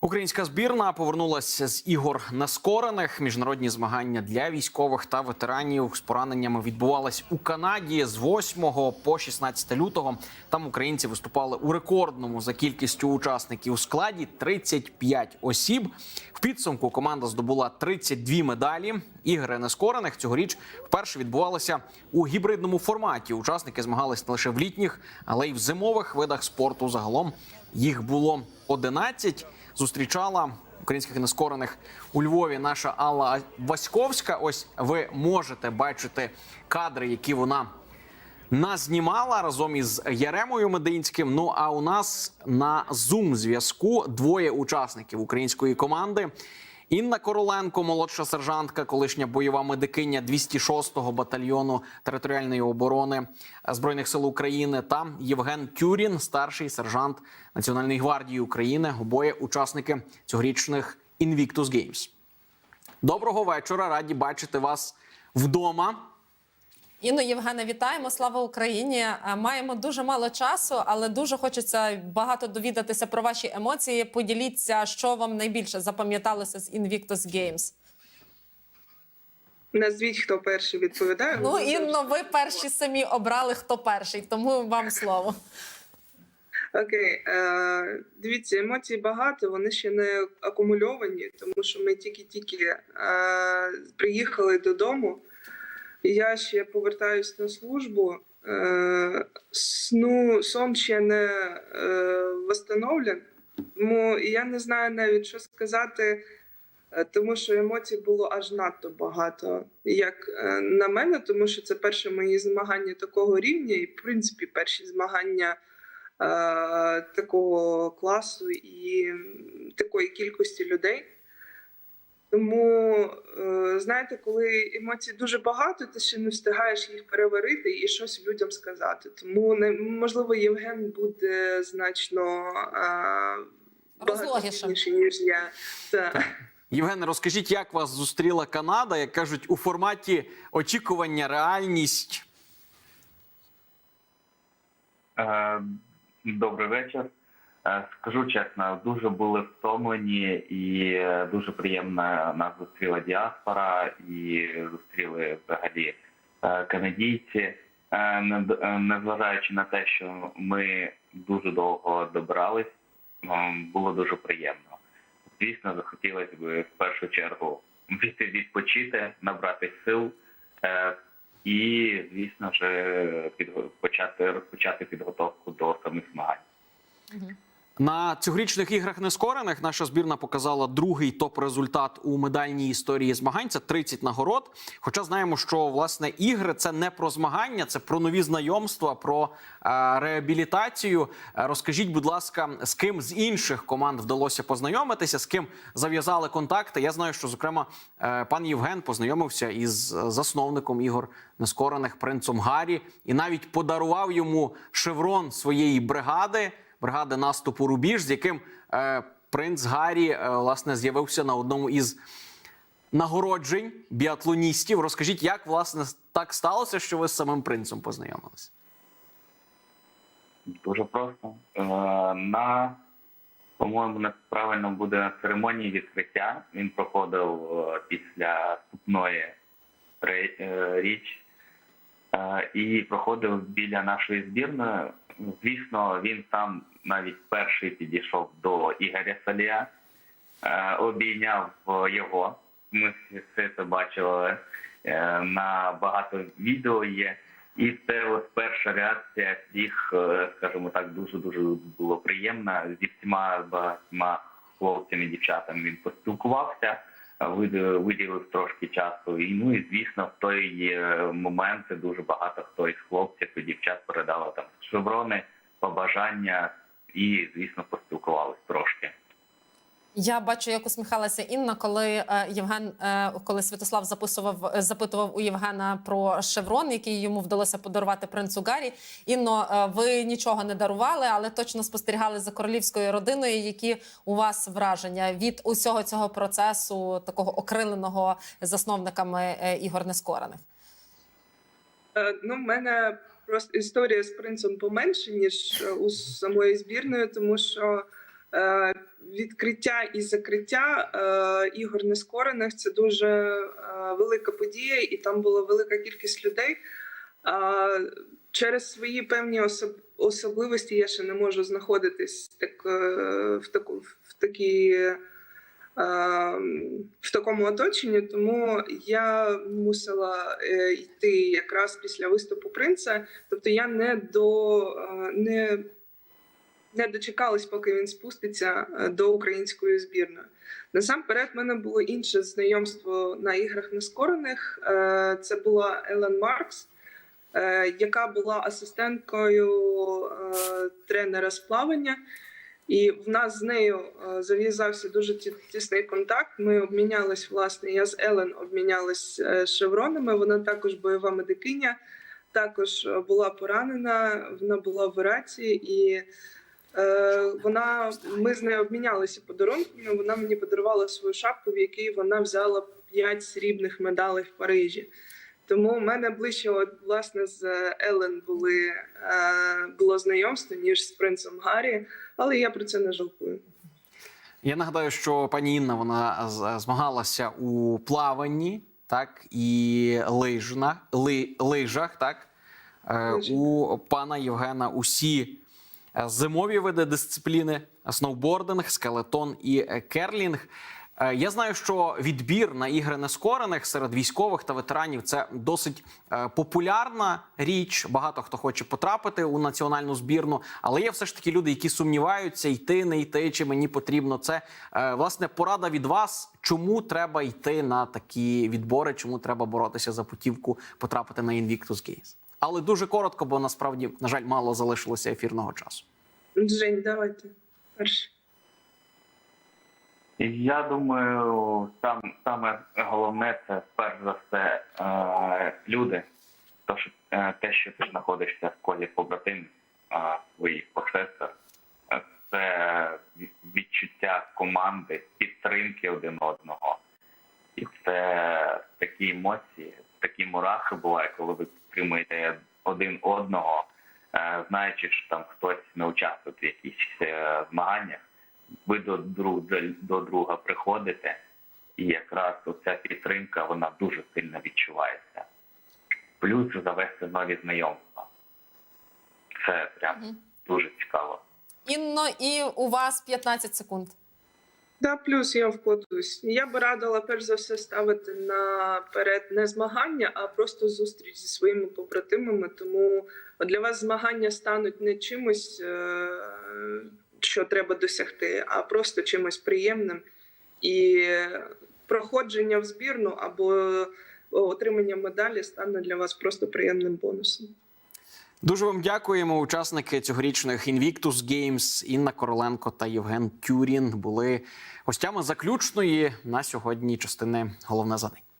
Українська збірна повернулася з ігор нескорених. Міжнародні змагання для військових та ветеранів з пораненнями відбувались у Канаді з 8 по 16 лютого. Там українці виступали у рекордному за кількістю учасників у складі 35 осіб. В підсумку команда здобула 32 медалі. Ігри нескорених цьогоріч вперше відбувалися у гібридному форматі. Учасники змагались не лише в літніх, але й в зимових видах спорту. Загалом їх було 11 зустрічала українських нескорених у Львові. Наша Алла Васьковська. Ось ви можете бачити кадри, які вона назнімала разом із Яремою Мединським. Ну а у нас на Zoom зв'язку двоє учасників української команди. Інна Короленко, молодша сержантка, колишня бойова медикиня 206-го батальйону територіальної оборони збройних сил України, та Євген Тюрін, старший сержант Національної гвардії України. Обоє учасники цьогорічних Invictus Games. Доброго вечора. Раді бачити вас вдома. Інно Євгена, вітаємо! Слава Україні! Е, Маємо дуже мало часу, але дуже хочеться багато довідатися про ваші емоції. Поділіться, що вам найбільше запам'яталося з Invictus Games. Назвіть, хто перший відповідає. Ну, Інно, ви перші самі обрали, хто перший, тому вам слово. Окей, е, дивіться, емоцій багато, вони ще не акумульовані, тому що ми тільки-тільки е, приїхали додому. Я ще повертаюсь на службу. Е, сну, сон ще не е, восстановлен, тому я не знаю навіть, що сказати, е, тому що емоцій було аж надто багато. Як на мене, тому що це перше мої змагання такого рівня, і в принципі перші змагання такого класу і такої кількості людей. Тому, е, знаєте, коли емоцій дуже багато, ти ще не встигаєш їх переварити і щось людям сказати. Тому не- можливо, Євген буде значно е, ніж я. Так. Євгене, розкажіть, як вас зустріла Канада, як кажуть, у форматі очікування, реальність. Е, Добрий вечір. Е, Скажу чесно, дуже були втомлені і е, дуже приємно нас зустріла діаспора і зустріли взагалі е, канадійці. Незважаючи на те, що ми дуже довго добрались, було дуже приємно. Звісно, захотілося б в першу чергу відпочити, набрати сил. і, звісно ж, почати розпочати підготовку до самих змагань. На цьогорічних іграх нескорених наша збірна показала другий топ-результат у медальній історії змагань. Це 30 нагород. Хоча знаємо, що власне ігри це не про змагання, це про нові знайомства, про е, реабілітацію. Е, Розкажіть, будь ласка, з ким з інших команд вдалося познайомитися, з ким зав'язали контакти. Я знаю, що зокрема е, пан Євген познайомився із засновником ігор нескорених принцом Гаррі і навіть подарував йому шеврон своєї бригади бригади наступу Рубіж, з яким е, принц Гаррі е, власне з'явився на одному із нагороджень біатлоністів. Розкажіть, як власне так сталося, що ви з самим принцем познайомилися? Дуже просто. Е, На, по-моєму, на- правильно буде церемонії відкриття. Він проходив е, після вступної е, річ і проходив біля нашої збірної. Звісно, він сам навіть перший підійшов до Ігоря Салія, е, обійняв його. Ми все це бачили е, на багато відео є. І це от перша реакція всіх, е, скажімо так, дуже дуже було приємна. Зі всіма багатьма хлопцями, дівчатами він поспілкувався, виділив, трошки часу. І ну і звісно, в той момент дуже багато хто із хлопців і дівчат передала там шеврони, побажання і, звісно, поспілкувались трошки. Я бачу, як усміхалася Інна, коли е, Євген, е, коли Святослав записував, е, запитував у Євгена про шеврон, який йому вдалося подарувати принцу Гаррі. Інно, ви нічого не дарували, але точно спостерігали за королівською родиною. Які у вас враження від усього цього процесу, такого окриленого засновниками ігор нескорених? Ну, в мене просто історія з принцем поменше, ніж у самої збірної, тому що Відкриття і закриття е, ігор нескорених це дуже е, велика подія, і там була велика кількість людей. Через свої певні особ- особливості я ще не можу знаходитись так, е, в, таку, в, такій, е, в такому оточенні, тому я мусила е, йти якраз після виступу принца. Тобто я не до е, не, не дочекалась, поки він спуститься е, до української збірної. Насамперед, в мене було інше знайомство на іграх нескорених. Е, Це була Елен Маркс е, яка була асистенткою тренера з плавання. І в нас з нею зав'язався дуже тісний контакт. Ми обмінялись, власне, я з Елен обмінялась шевронами. Вона також бойова медикиня, також була поранена, вона була в операції і. Е, вона ми з нею обмінялися подарунками. Вона мені подарувала свою шапку, в якій вона взяла п'ять срібних медалей в Парижі. Тому в мене ближче, от, власне, з Елен були, е, було знайомство, ніж з принцем Гаррі, але я про це не жалкую. Я нагадаю, що пані Інна вона змагалася у плаванні, так і лижна, ли, лижах, так Е, Лижі. у пана Євгена усі зимові види дисципліни: сноубординг, скелетон і е, керлінг. Е, Я знаю, що відбір на ігри нескорених серед військових та ветеранів це досить е, популярна річ. Багато хто хоче потрапити у національну збірну, але є все ж таки люди, які сумніваються, йти, не йти, чи мені потрібно це. Е, Власне, порада від вас, чому треба йти на такі відбори, чому треба боротися за путівку потрапити на Invictus Games. Але дуже коротко, бо насправді, на жаль, мало залишилося ефірного часу. Жень, давайте перший. І Я думаю, там саме головне це перш за все е, люди. То, що, е, те, що ти знаходишся в колі побратимів е, своїх е, це відчуття команди, підтримки один одного. І це такі емоції, такі мурахи бувають, коли ви підтримуєте один одного, знаючи, що там хтось не участвує в якихось е, змаганнях ви до друг до друга приходите, і якраз оця підтримка вона дуже сильно відчувається. Плюс завести нові знайомства. Це прям дуже цікаво. Інно, і у вас 15 секунд. Да, плюс я вкладусь. Я би радила перш за все ставити наперед не змагання, а просто зустріч зі своїми побратимами. Тому для вас змагання стануть не чимось, е, що треба досягти, а просто чимось приємним. І проходження в збірну або отримання медалі стане для вас просто приємним бонусом. Дуже вам дякуємо. Учасники цьогорічних Invictus Games Інна Короленко та Євген Тюрін були гостями заключної на сьогодні частини головне за день.